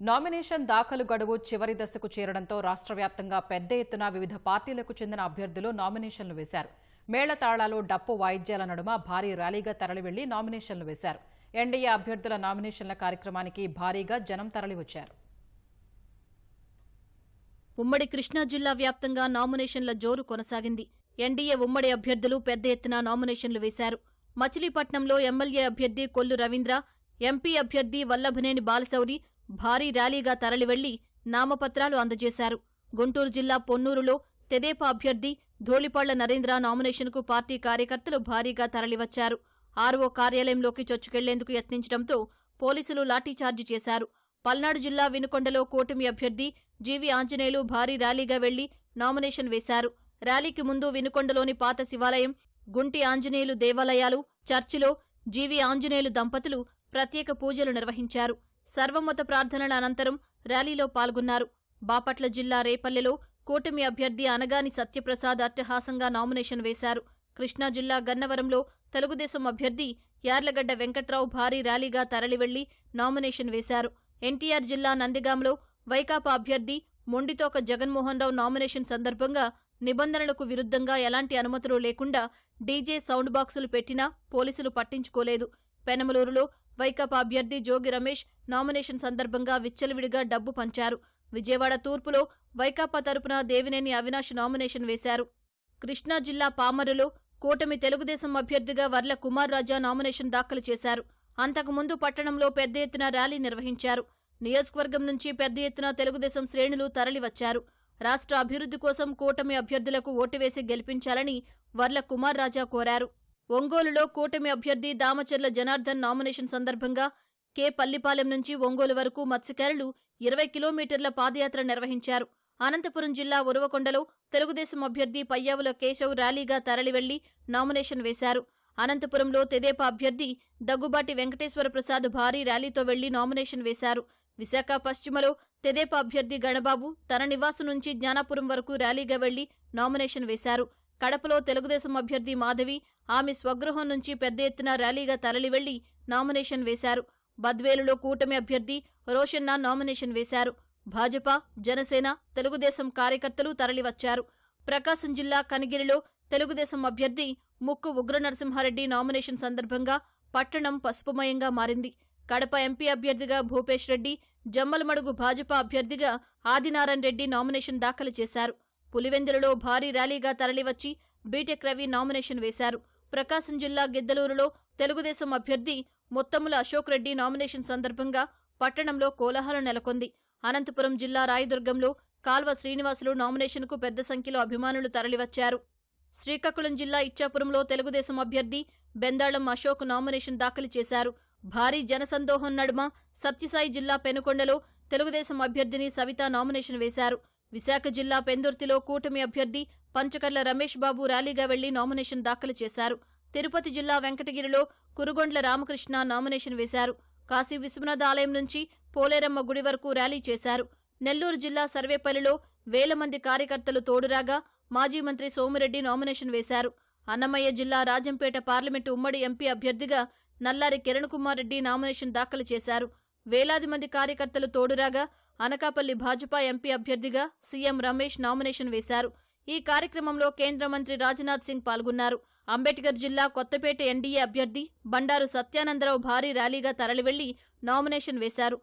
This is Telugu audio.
నామినేషన్ దాఖలు గడువు చివరి దశకు చేరడంతో రాష్ట్ర వ్యాప్తంగా పెద్ద ఎత్తున వివిధ పార్టీలకు చెందిన అభ్యర్థులు నామినేషన్లు వేశారు. మేళతాళాలు డప్పు వాయిద్యాల నడుమ భారీ ర్యాలీగా తరలివెళ్ళి నామినేషన్లు వేశారు. ఎన్డీఏ అభ్యర్థుల నామినేషన్ల కార్యక్రమానికి భారీగా జనం తరలివచ్చారు. ఉమ్మడి కృష్ణా జిల్లా వ్యాప్తంగా నామినేషన్ల జోరు కొనసాగింది. ఎన్డీఏ ఉమ్మడి అభ్యర్థులు పెద్ద ఎత్తున నామినేషన్లు వేశారు. మచిలీపట్నంలో ఎమ్మెల్యే అభ్యర్థి కొల్లు రవీంద్ర ఎంపీ అభ్యర్థి వల్లభనేని బాలశౌరి భారీ ర్యాలీగా తరలివెళ్ళి నామపత్రాలు అందజేశారు. గుంటూరు జిల్లా పొన్నూరులో తెదేపా అభ్యర్థి ధోళిపాళ్ళ నరేంద్ర నామినేషన్కు పార్టీ కార్యకర్తలు భారీగా తరలివచ్చారు. ఆర్ఓ కార్యాలయంలోకి చొచ్చుకెళ్ళేందుకు యత్నించడంతో పోలీసులు లాఠీచార్జి చేశారు. పల్నాడు జిల్లా వినుకొండలో కూటమి అభ్యర్థి జీవి ఆంజనేయులు భారీ ర్యాలీగా వెళ్ళి నామినేషన్ వేశారు. ర్యాలీకి ముందు వినుకొండలోని పాత శివాలయం గుంటి ఆంజనేయులు దేవాలయాలు చర్చిలో జీవి ఆంజనేయులు దంపతులు ప్రత్యేక పూజలు నిర్వహించారు. సర్వమత ప్రార్థనల అనంతరం ర్యాలీలో పాల్గొన్నారు. బాపట్ల జిల్లా రేపల్లెలో కూటమి అభ్యర్థి అనగాని సత్యప్రసాద్ అట్టహాసంగా నామినేషన్ వేశారు. కృష్ణా జిల్లా గన్నవరంలో తెలుగుదేశం అభ్యర్థి యార్లగడ్డ వెంకట్రావు భారీ ర్యాలీగా తరలివెళ్ళి నామినేషన్ వేశారు. ఎన్టీఆర్ జిల్లా నందిగాంలో వైకాపా అభ్యర్థి మొండితోక జగన్మోహన్ రావు నామినేషన్ సందర్భంగా నిబంధనలకు విరుద్ధంగా ఎలాంటి అనుమతులు లేకుండా డీజే సౌండ్ బాక్సులు పెట్టినా పోలీసులు పట్టించుకోలేదు. పెనమలూరులో వైకాపా అభ్యర్థి జోగి రమేష్ నామినేషన్ సందర్భంగా విచ్చలవిడిగా డబ్బు పంచారు. విజయవాడ తూర్పులో వైకాపా తరపున దేవినేని అవినాష్ నామినేషన్ వేశారు. కృష్ణా జిల్లా పామరులో కూటమి తెలుగుదేశం అభ్యర్థిగా వర్ల కుమార్ రాజా నామినేషన్ దాఖలు చేశారు. అంతకుముందు పట్టణంలో పెద్ద ఎత్తున ర్యాలీ నిర్వహించారు. నియోజకవర్గం నుంచి పెద్ద ఎత్తున తెలుగుదేశం శ్రేణులు తరలివచ్చారు. రాష్ట్ర అభివృద్ధి కోసం కూటమి అభ్యర్థులకు ఓటు వేసి గెలిపించాలని వర్ల కుమార్ రాజా కోరారు. ఒంగోలులో కూటమి అభ్యర్థి దామచర్ల జనార్దన్ నామినేషన్ సందర్భంగా కె. పల్లిపాలెం నుంచి ఒంగోలు వరకు మత్స్యకారులు ఇరవై కిలోమీటర్ల పాదయాత్ర నిర్వహించారు. అనంతపురం జిల్లా ఉరవకొండలో తెలుగుదేశం అభ్యర్థి పయ్యావుల కేశవ్ ర్యాలీగా తరలివెళ్ళి నామినేషన్ వేశారు. అనంతపురంలో తెదేపా అభ్యర్థి దగ్గుబాటి వెంకటేశ్వర ప్రసాద్ భారీ ర్యాలీతో వెళ్ళి నామినేషన్ వేశారు. విశాఖ పశ్చిమలో తెదేపా అభ్యర్థి గణబాబు తన నివాసం నుంచి జ్ఞానాపురం వరకు ర్యాలీగా వెళ్ళి నామినేషన్ వేశారు. కడపలో తెలుగుదేశం అభ్యర్థి మాధవి ఆమె స్వగృహం నుంచి పెద్ద ఎత్తున ర్యాలీగా తరలివెళ్ళి నామినేషన్ వేశారు. బద్వేలులో కూటమి అభ్యర్థి రోషన్న నామినేషన్ వేశారు. భాజపా జనసేన తెలుగుదేశం కార్యకర్తలు తరలివచ్చారు. ప్రకాశం జిల్లా కనిగిరిలో తెలుగుదేశం అభ్యర్థి ముక్కు ఉగ్ర నరసింహారెడ్డి నామినేషన్ సందర్భంగా పట్టణం పసుపుమయంగా మారింది. కడప ఎంపీ అభ్యర్థిగా భూపేష్ రెడ్డి జమ్మలమడుగు భాజపా అభ్యర్థిగా ఆదినారాయణ రెడ్డి నామినేషన్ దాఖలు చేశారు. పులివెందులలో భారీ ర్యాలీగా తరలివచ్చి బీటెక్ రవి నామినేషన్ వేశారు. ప్రకాశం జిల్లా గిద్దలూరులో తెలుగుదేశం అభ్యర్థి మొత్తముల అశోక్ రెడ్డి నామినేషన్ సందర్భంగా పట్టణంలో కోలాహలం నెలకొంది. అనంతపురం జిల్లా రాయదుర్గంలో కాల్వ శ్రీనివాసులు నామినేషన్కు పెద్ద సంఖ్యలో అభిమానులు తరలివచ్చారు. శ్రీకాకుళం జిల్లా ఇచ్చాపురంలో తెలుగుదేశం అభ్యర్థి బెందాళం అశోక్ నామినేషన్ దాఖలు చేశారు. భారీ జనసందోహం నడుమ సత్యసాయి జిల్లా పెనుకొండలో తెలుగుదేశం అభ్యర్థిని సవిత నామినేషన్ వేశారు. విశాఖ జిల్లా పెందుర్తిలో కూటమి అభ్యర్థి పంచకర్ల రమేష్ బాబు ర్యాలీగా వెళ్ళి నామినేషన్ దాఖలు చేశారు. తిరుపతి జిల్లా వెంకటగిరిలో కురుగొండ్ల రామకృష్ణ నామినేషన్ వేశారు. కాశీ విశ్వనాథ ఆలయం నుంచి పోలేరమ్మ గుడి వరకు ర్యాలీ చేశారు. నెల్లూరు జిల్లా సర్వేపల్లిలో వేల మంది కార్యకర్తలు తోడురాగా మాజీ మంత్రి సోమిరెడ్డి నామినేషన్ వేశారు. అన్నమయ్య జిల్లా రాజంపేట పార్లమెంటు ఉమ్మడి ఎంపీ అభ్యర్థిగా నల్లారి కిరణ్ కుమార్ రెడ్డి నామినేషన్ దాఖలు చేశారు. వేలాది మంది కార్యకర్తలు తోడురాగా అనకాపల్లి భాజపా ఎంపీ అభ్యర్థిగా సీఎం రమేష్ నామినేషన్ వేశారు. ఈ కార్యక్రమంలో కేంద్ర మంత్రి రాజ్నాథ్ సింగ్ పాల్గొన్నారు. అంబేద్కర్ జిల్లా కొత్తపేట ఎన్డీఏ అభ్యర్థి బండారు సత్యానందరావు భారీ ర్యాలీగా తరలివెళ్ళి నామినేషన్ వేశారు.